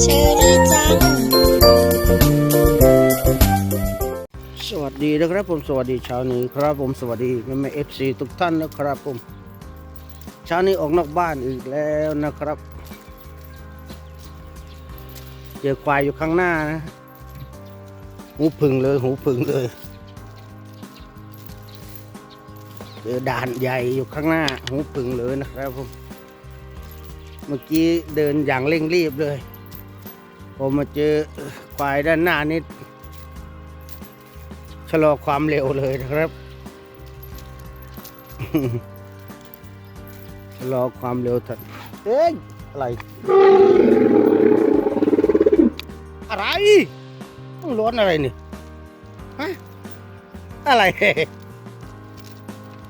เชอรี่จัง สวัสดีนะครับผมสวัสดีเช้านี้ครับผมสวัสดีแม่แม่เอฟซีทุกท่านนะครับผมเช้านี้ออกนอกบ้านอีกแล้วนะครับเจอควายอยู่ข้างหน้านะ หูผึ่งเลยหูผึ่งเลยเจอด่านใหญ่อยู่ข้างหน้า หูผึ่งเลยนะครับผม เมื่อกี้เดินอย่างเร่งรีบเลยผมมาเจอควายด้านหน้านี่ชะลอความเร็วเลยนะครับชะลอความเร็วทันเอ้ยอะไร อะไรต้องร้อนอะไรนี่ฮะอะไร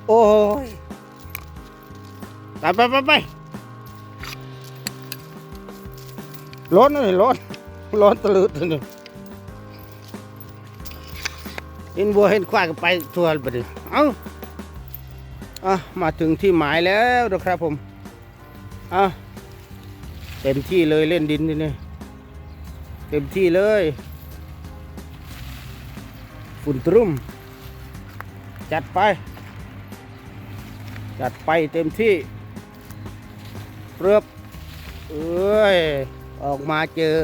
โอ้ย ไปไปไปไป ร้อนเลยร้อนร้อนตะลึดเลยเห็นวัวเห็นควายก็ไปทั่วไปดิเอ้าอะมาถึงที่หมายแล้วนะครับผมอะเต็มที่เลยเล่นดินนี่นี่เต็มที่เลยฝุ่นตรุ่มจัดไป จัดไปเต็มที่เรือบเอ้ย ออกมาเจอ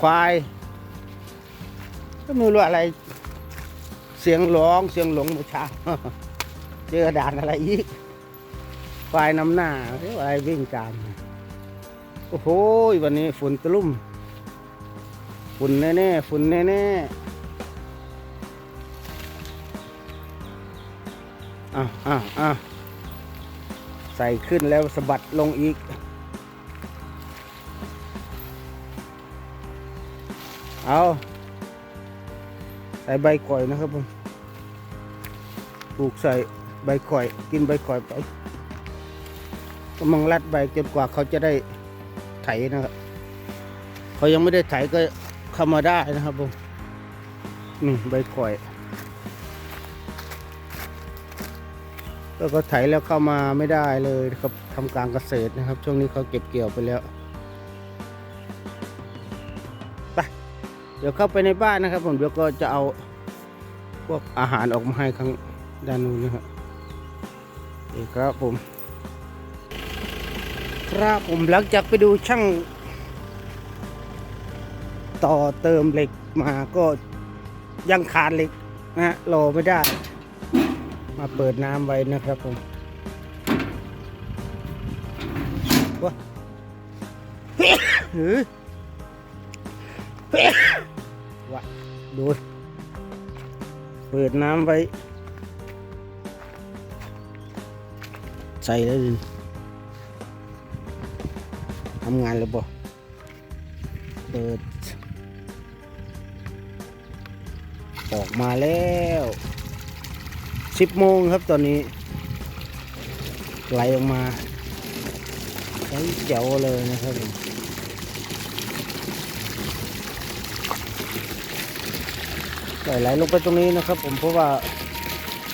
ควาย ก็ไม่รู้อะไร เสียงร้องเสียงหลงเมื่อเช้าเจอด่านอะไรอีกควายนำหน้าหรืออะไรวิ่งตามโอ้โหวันนี้ฝนตะลุ่มฝุ่นแน่ๆฝุ่นแน่ๆอะอะอะใส่ขึ้นแล้วสะบัดลงอีก เอาใส่ใบข่อยนะครับผมปลูกใส่ใบข่อย กินใบข่อยไปกำลังรัดใบจนกว่าเขาจะได้ไถนะครับ เขายังไม่ได้ไถก็เข้ามาได้นะครับผมนี่ใบข่อยแล้วก็ไถแล้วเข้ามาไม่ได้เลยครับทำการเกษตรนะครับ ช่วงนี้เขาเก็บเกี่ยวไปแล้ว เดี๋ยวเข้าไปในบ้านนะครับ ผมเดี๋ยวก็จะเอาพวกอาหารออกมาให้ข้างด้านนู้นนะครับเอกครับผม ครับผมหลังจากไปดูช่าง ต่อเติมเหล็กมาก็ยังขาดเหล็กนะฮะรอไม่ได้ มาเปิดน้ำไว้นะครับผมว้าหือ วะดูเปิดน้ำไว้ ใส่แล้วดิทำงานแล้วบ่เปิด ออกมาแล้วสิบโมงครับตอนนี้ ไหลออกมาใช้เจ๋วเลยนะครับผม ใส่ ไหลลงไปตรงนี้นะครับ ผมเพราะว่า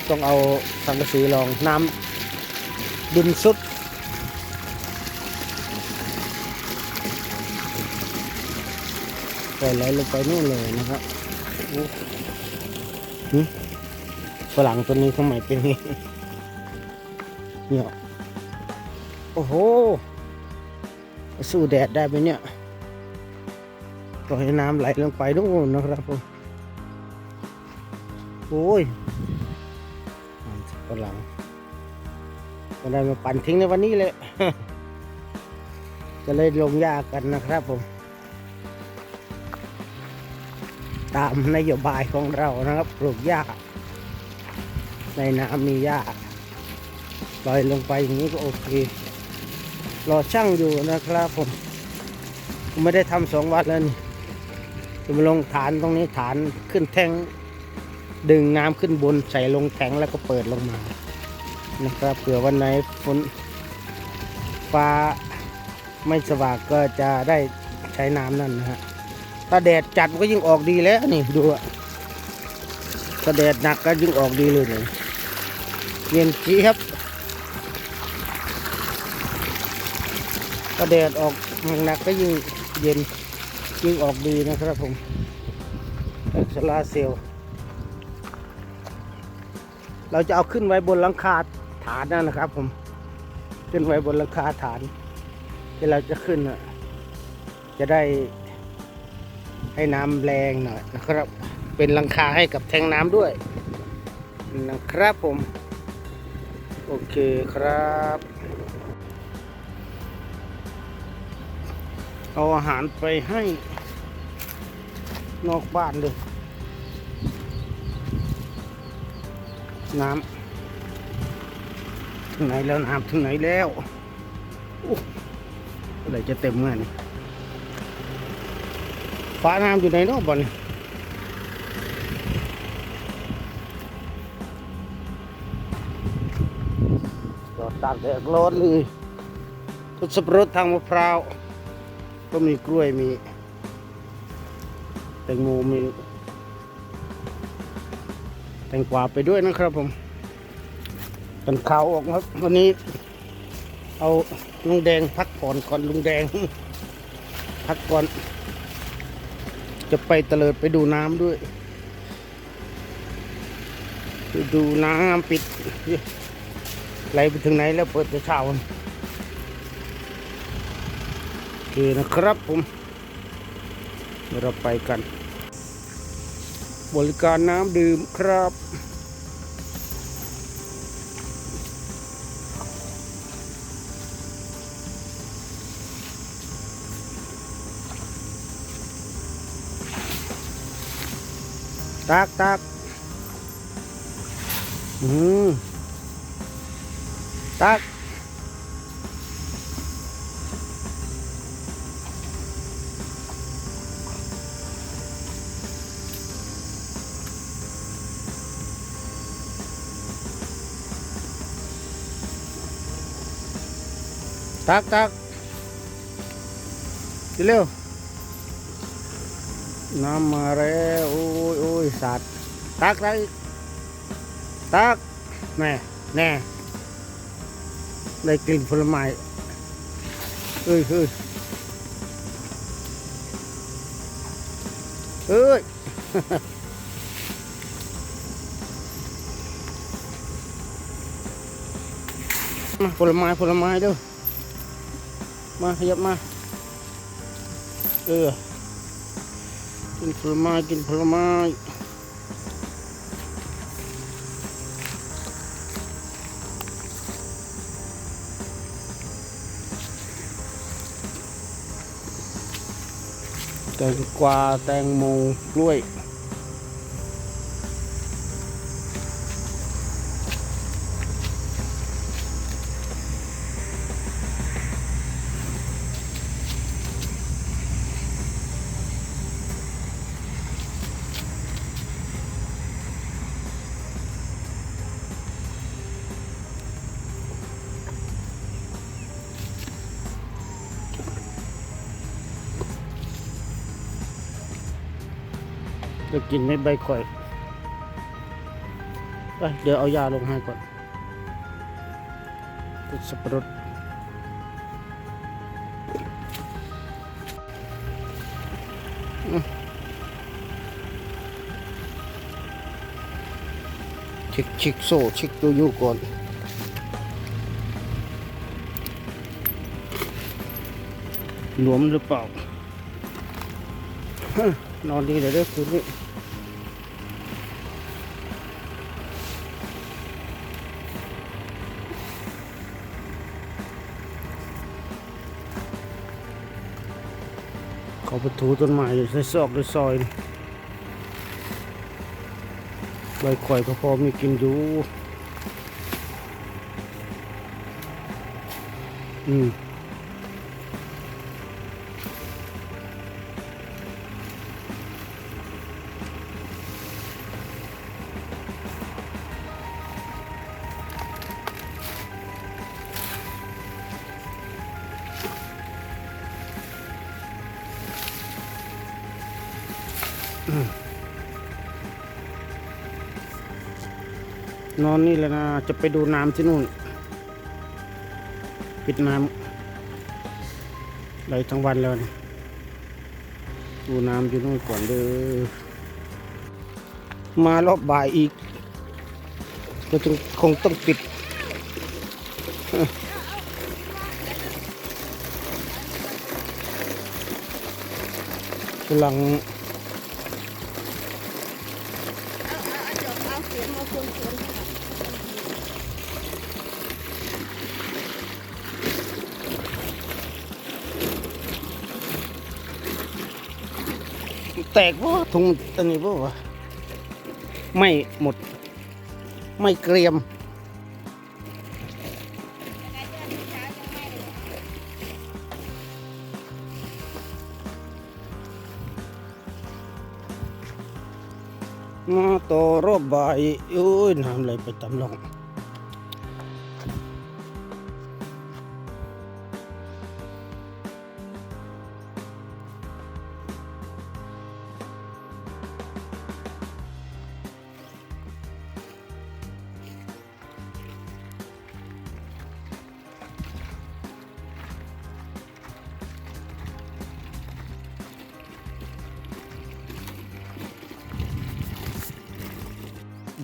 ต้องเอาสังกะสีรองน้ำดินสุดใส่ไหลลงไปนู่นเลยนะครับฝรั่งตัวนี้ทำไมเป็นงนี้เนี่ยโอ้โห สู้แดดได้ไหมเนี่ยปล่อยให้น้ำไหลลงไปนู่นนะครับผม โอ้ยมันสับปะหลังก็ได้มาปั่นทิ้งในวันนี้เลย จะเลยลงยากันนะครับผม ตามนโยบายของเรานะครับ ปลูกหญ้า ในน้ำมีหญ้าปล่อยลงไปอย่างนี้ก็โอเค รอช่างอยู่นะครับผมผม ไม่ได้ทำสองวันแล้วนี่จะมาลงฐานตรงนี้ฐานขึ้นแท่ง ดึงน้ำขึ้นบนใส่ลงแทงแล้วก็เปิดลงมานะครับเผื่อวันไหนฝนฟ้าไม่สว่างก็จะได้ใช้น้ำนั่นนะฮะถ้าแดดจัดก็ยิ่งออกดีแล้วนี่ดูอะถ้าแดดหนักก็ยิ่งออกดีเลยเลยเย็นจีครับก็แดดออกหนักก็ยิ่งเย็นยิ่งออกดีนะครับผมจากโซลาเซลล์ เราจะเอาขึ้นไว้บนหลังคาฐานนั่นนะครับ ผม ขึ้นไว้บนหลังคาฐาน ที่เราจะขึ้นน่ะจะได้ให้น้ำแรงหน่อยนะครับ เป็นหลังคาให้กับแทงน้ำด้วยนะครับผม โอเคครับเอาอาหารไปให้นอกบ้านเลย น้ำถึงไหนแล้วน้ำถึงไหนแล้วอะไรจะเต็มเมื่อนี่ฟ้าน้ำอยู่ไหนเนอกบ่อนนี่จอดตากแดดร้อนเลยทุกสับรดทางมะพร้าว ก็มีกล้วยมี แตงโมมี งกวาไปด้วยนะครับผมกันขาวออกครับ วันนี้ เอาลุงแดงพักผ่อนก่อนลุงแดง พักก่อน จะไปเตลิดไปดูน้ำด้วยไปดูน้ำปิดไหลไปถึงไหนแล้วเปิดแต่เช้าโอเคนะครับผมเราไปกัน บริการน้ำดื่มครับ ตักตักอืมตัก ตักตักเร็วน้ำมาแล้วโอ้ยโอ้ยสัตว์ตักตักตักแน่แน่ได้กลิ่นผลไม้เอ้ยเฮ้ยเอ้ยผลไม้ผลไม้เด้อ มาขยับมา เออ กินผลไม้กินผลไม้แตงกวาแตงโมกล้วย จะกินในใบข่อยไปเดี๋ยวเอายาลงให้ก่อนติดสับปะรดอืมเช็คเช็คโซ่เช็คตัวอยูก่อนหลวมหรือเปล่านอนดีเลยเด้อคืนนี้ เขาไปถูต้นไม้อยู่ในซอกในซอยใบข่อยก็พอมีกินอยู่อืม นอนนี่แหละนะ จะไปดูน้ำที่นู่น ปิดน้ำไหลทั้งวันแล้วนี่ดูน้ำอยู่นู่นก่อนเด้อมารอบบ่ายอีกก็จึงคงต้องปิดกำลัง แตกว่าถุงตัวนี้ว่าวะไม่หมด ไม่เกรียม มาต่อรอบบ่ายโอ้ยน้ำไหลไปตามลง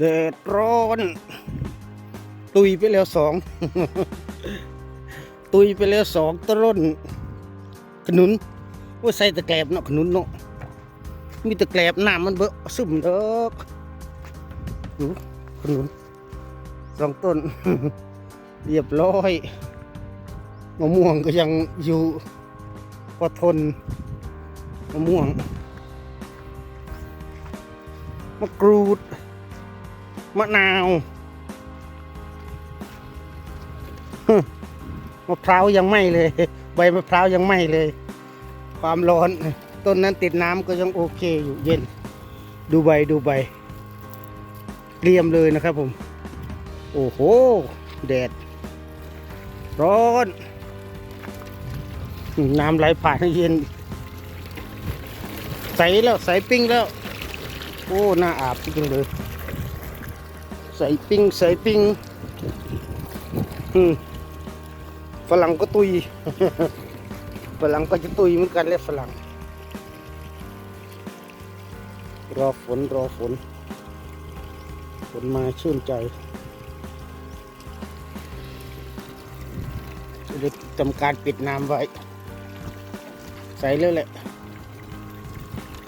แดดร้อน ตุยไปแล้วสอง ตุยไปแล้วสองต้น ขนุนว่าใส่ตะแกรบเนาะขนุนเนาะมีตะแกรบน้ำมันเบอะซึมเด้อดูขนุนสองต้น เรียบร้อยมะม่วงก็ยังอยู่พอทนมะม่วงมะกรูด มะนาวมะพร้าวยังไม่เลย ใบมะพร้าวยังไม่เลย ความร้อน ต้นนั้นติดน้ำก็ยังโอเคอยู่เย็น ดูใบดูใบเรียมเลยนะครับผม โอ้โห แดด ร้อน น้ำไหลผ่านเย็น ใสแล้ว ใสปิ้งแล้ว โอ้ น่าอาบจริงเลย ใส่ปิ้งใส่ปิ้งอืมฝรั่งก็ตุยฝรั่งก็จะตุยเหมือนกันและฝรั่ง รอฝนรอฝน ฝนมาชื่นใจจะได้ทำการปิดน้ำไว้ ใส่เลยแหละ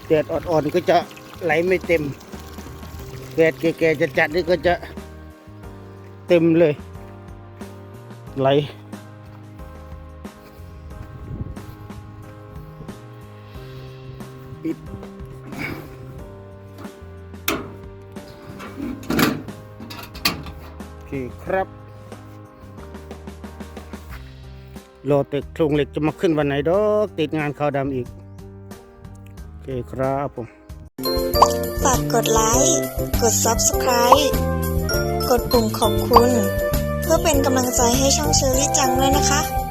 แดดอ่อนๆก็จะไหลไม่เต็ม แดดแก่ๆจะจัดนี่ก็จะเต็มเลย ไหล ปิดโอเคครับรอแต่โครงเหล็กจะมาขึ้นวันไหนดอก ติดงานขาวดำอีก โอเคครับผมากกดไลค์ กด Subscribe กดปุ่มขอบคุณ เพื่อเป็นกำลังใจให้ช่องเชอรี่จังด้วยนะคะ